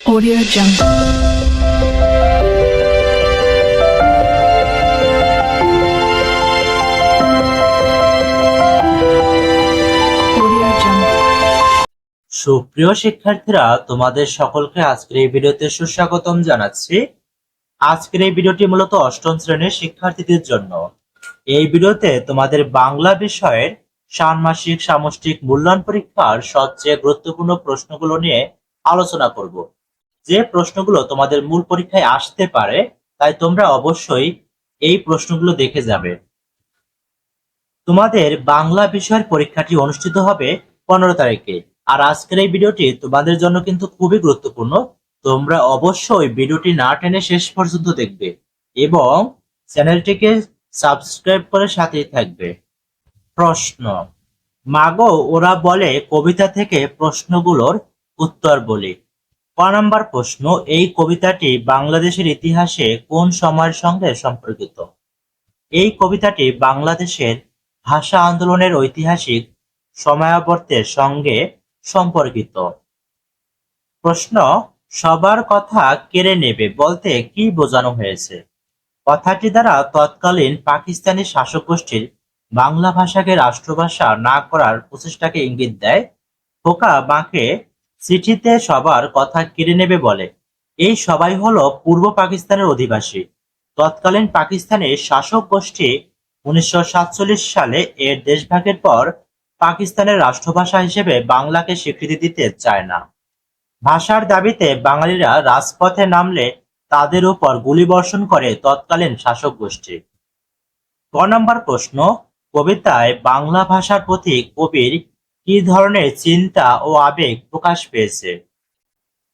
Audio Jungle. সুপ্রিয় শিক্ষার্থীরা, তোমাদের সকলকে আজকের এই ভিডিওতে সুস্বাগতম জানাচ্ছি। আজকের এই ভিডিওটি মূলত অষ্টম শ্রেণির শিক্ষার্থীদের জন্য। এই ভিডিওতে তোমাদের বাংলা বিষয়ের ষান্মাসিক সামষ্টিক মূল্যায়ন পরীক্ষার সবচেয়ে গুরুত্বপূর্ণ প্রশ্নগুলো নিয়ে আলোচনা করব। যে প্রশ্নগুলো তোমাদের মূল পরীক্ষায় আসতে পারে, তাই তোমরা অবশ্যই এই প্রশ্নগুলো দেখে যাবে। তোমাদের বাংলা বিষয়ের পরীক্ষাটি অনুষ্ঠিত হবে পনেরো তারিখে। আর আজকের এই ভিডিওটি তোমাদের জন্য কিন্তু খুবই গুরুত্বপূর্ণ। তোমরা অবশ্যই ভিডিওটি না টেনে শেষ পর্যন্ত দেখবে এবং চ্যানেলটিকে সাবস্ক্রাইব করে সাথেই থাকবে। প্রশ্ন, মাগো ওরা বলে কবিতা থেকে প্রশ্নগুলোর উত্তর বলি। ক নম্বর প্রশ্ন, এই কবিতাটি বাংলাদেশের ইতিহাসে কোন সময়ের সঙ্গে সম্পর্কিত? এই কবিতাটি বাংলাদেশের ভাষা আন্দোলনের ঐতিহাসিক সময়াবর্তের সঙ্গে সম্পর্কিত। প্রশ্ন, সবার কথা কেড়ে নেবে বলতে কি বোঝানো হয়েছে? কথাটি দ্বারা তৎকালীন পাকিস্তানি শাসক গোষ্ঠীর বাংলা ভাষাকে রাষ্ট্রভাষা না করার প্রচেষ্টাকে ইঙ্গিত দেয়। খোকা বাঁকে চিঠিতে সবার কথা কেড়ে নেবে বলে। এই সবাই হলো পূর্ব পাকিস্তানের অধিবাসী। তৎকালীন পাকিস্তানের শাসক গোষ্ঠী উনিশশো সাতচল্লিশ সালে এর দেশভাগের পর পাকিস্তানের রাষ্ট্রভাষা হিসেবে বাংলাকে স্বীকৃতি দিতে চায় না। ভাষার দাবিতে বাঙালিরা রাজপথে নামলে তাদের উপর গুলিবর্ষণ করে তৎকালীন শাসক গোষ্ঠী। ক নম্বর প্রশ্ন, কবিতায় বাংলা ভাষার প্রতি কবির কি ধরনের চিন্তা ও আবেগ প্রকাশ পেয়েছে?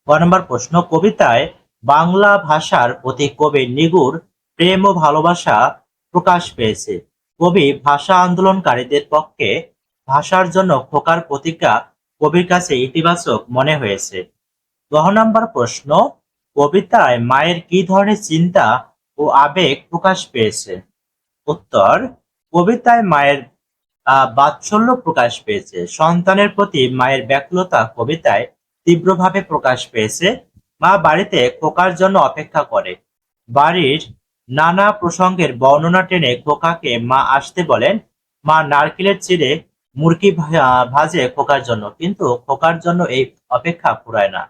ক নম্বর প্রশ্ন, কবিতায় বাংলা ভাষার প্রতি কবির নিগুড় প্রেম ও ভালোবাসা প্রকাশ পেয়েছে। কবি ভাষা আন্দোলনকারীদের পক্ষে ভাষার জন্য খোকার প্রতিজ্ঞা কবির কাছে ইতিবাচক মনে হয়েছে। দশ নম্বর প্রশ্ন, কবিতায় মায়ের কি ধরনের চিন্তা ও আবেগ প্রকাশ পেয়েছে? উত্তর, কবিতায় মায়ের বাৎসল্য প্রকাশ পেয়েছে। সন্তানের প্রতি মায়ের ব্যাকুলতা কবিতায় তীব্রভাবে প্রকাশ পেয়েছে। মা বাড়িতে খোকার জন্য অপেক্ষা করে। বাড়ির নানা প্রসঙ্গের বর্ণনা টেনে খোকাকে মা আসতে বলেন, মা, নারকেলের চিড়ে মুরগি ভাজে খোকার জন্য। কিন্তু খোকার জন্য এই অপেক্ষা ফুরায় না।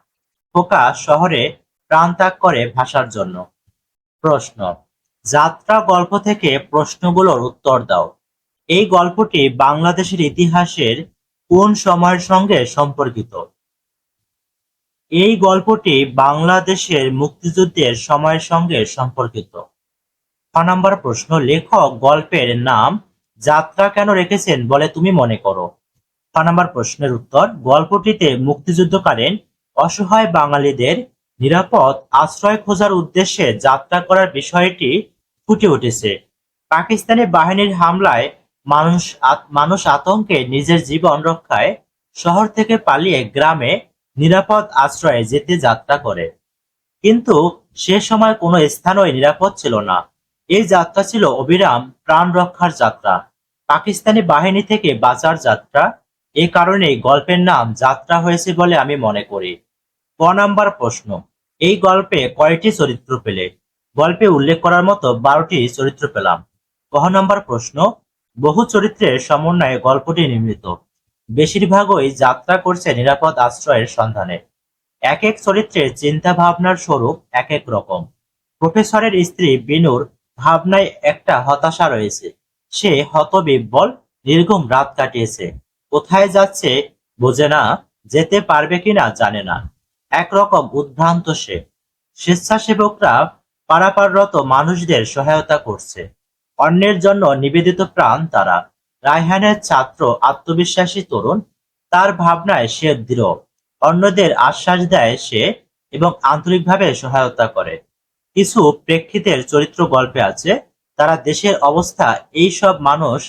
খোকা শহরে প্রাণ ত্যাগ করে ভাষার জন্য। প্রশ্ন, যাত্রা গল্প থেকে প্রশ্নগুলোর উত্তর দাও। এই গল্পটি বাংলাদেশের ইতিহাসের কোন সময়ের সঙ্গে সম্পর্কিত? এই গল্পটি বাংলাদেশের মুক্তিযুদ্ধের সময়ের সঙ্গে সম্পর্কিত। নম্বর প্রশ্ন, লেখক গল্পের নাম যাত্রা কেন রেখেছেন বলে তুমি মনে করো? ছ নম্বর প্রশ্নের উত্তর, গল্পটিতে মুক্তিযুদ্ধকালীন অসহায় বাঙালিদের নিরাপদ আশ্রয় খোঁজার উদ্দেশ্যে যাত্রা করার বিষয়টি ফুটে উঠেছে। পাকিস্তানি বাহিনীর হামলায় মানুষ মানুষ আতঙ্কে নিজের জীবন রক্ষায় শহর থেকে পালিয়ে গ্রামে নিরাপদ আশ্রয়ে যেতে যাত্রা করে। কিন্তু সে সময় কোনো স্থানই নিরাপদ ছিল না। এই যাত্রা ছিল অবিরাম প্রাণ রক্ষার যাত্রা। পাকিস্তানি বাহিনী থেকে বাঁচার যাত্রা। এ কারণে গল্পের নাম যাত্রা হয়েছে বলে আমি মনে করি। ক নাম্বার প্রশ্ন। এই গল্পে কয়টি চরিত্র পেলে? গল্পে উল্লেখ করার মতো বারোটি চরিত্র পেলাম। ক নাম্বার প্রশ্ন। বহু চরিত্রের সমন্বয়ে গল্পটি নির্মিত। বেশিরভাগই যাত্রা করছে নিরাপদ আশ্রয়ের সন্ধানে। এক এক চরিত্রের চিন্তা ভাবনার স্বরূপ এক এক রকম। প্রফেসরের স্ত্রী বিনুর ভাবনায় একটা হতাশা রয়েছে। সে হতবিব্বল নির্গম রাত কাটিয়েছে। কোথায় যাচ্ছে বোঝে না, যেতে পারবে কিনা জানে না। একরকম উদ্ভ্রান্ত সে। স্বেচ্ছাসেবকরা পারাপাররত মানুষদের সহায়তা করছে। অন্যের জন্য নিবেদিত প্রাণ তারা। রায়হানের ছাত্র, আত্মবিশ্বাসী তরুণ, তার ভাবনায় সে দৃঢ়। অন্যদের আশ্বাস দেয় সে এবং আন্তরিকভাবে সহায়তা করে। কিছু প্রেক্ষিতের চরিত্র গল্পে আছে, তারা দেশের অবস্থা এই সব মানুষ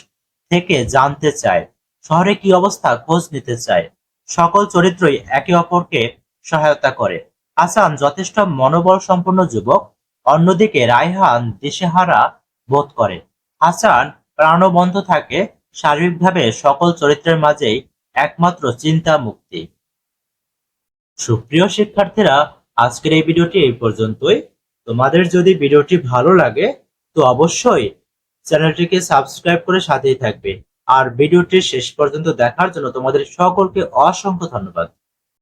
থেকে জানতে চায়, শহরে কি অবস্থা খোঁজ নিতে চায়। সকল চরিত্রই একে অপরকে সহায়তা করে। হাসান যথেষ্ট মনোবল সম্পন্ন যুবক, অন্যদিকে রায়হান দিশেহারা বোধ করে। হাসান প্রাণবন্ত থাকে শারীরিকভাবে সকল চরিত্রের মাঝেই একমাত্র চিন্তা মুক্তি। সুপ্রিয় শিক্ষার্থীরা, আজকের এই ভিডিওটি এই পর্যন্তই। তোমাদের যদি ভিডিওটি ভালো লাগে, তো অবশ্যই চ্যানেলটিকে সাবস্ক্রাইব করে সাথেই থাকবে। আর ভিডিওটি শেষ পর্যন্ত দেখার জন্য তোমাদের সকলকে অসংখ্য ধন্যবাদ।